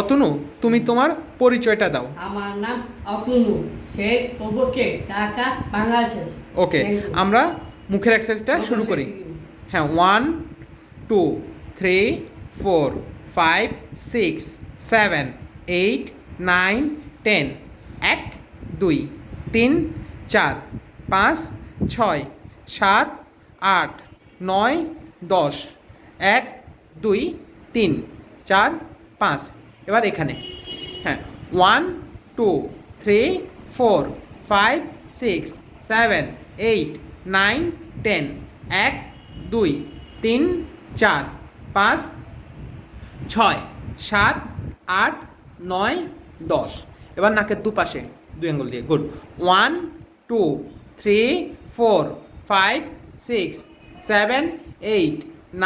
অতনু তুমি তোমার পরিচয়টা দাও। আমার নাম অতনু। শেখ প্রভুকে ঢাকা বাংলাদেশ ওকে আমরা মুখের এক্সারসাইজটা শুরু করি। হ্যাঁ one two three four five six seven eight nine ten এক দুই তিন চার পাঁচ ছয় সাত আট নয় দশ। এক দুই তিন চার পাঁচ। এবার এখানে। হ্যাঁ one two three four five six seven eight nine ten এক, দুই, তিন, চার, পাঁচ, ছয়, সাত, আট, নয়, দশ। এবার নাকের দুপাশে দুই আঙ্গুল দিয়ে good one two three four five six seven eight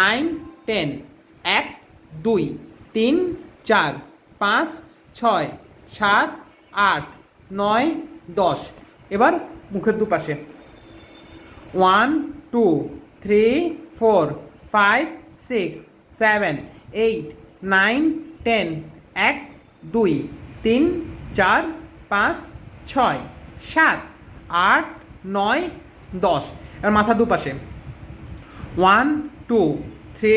nine ten এক, দুই, তিন, চার পাঁচ, ছয়, সাত, আট, নয়, দশ। এবার মুখের দুপাশে। One, two, three, four, five, six, seven, eight, nine, ten, এক, দুই, তিন, চার, পাঁচ, ছয়, সাত, আট, নয়, দশ। এবার মাথা দুপাশে। One, two, three,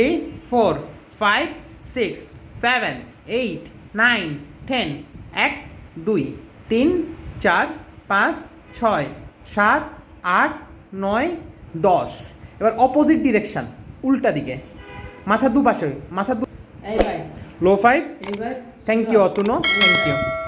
four, five, six, seven, eight nine ten এক দুই তিন চার পাঁচ ছয় সাত আট নয় দশ। এবার অপোজিট ডিরেকশান উল্টা দিকে। মাথা দুপাশে মাথা দু লো ফাইভ থ্যাংক ইউ অতুনো থ্যাংক ইউ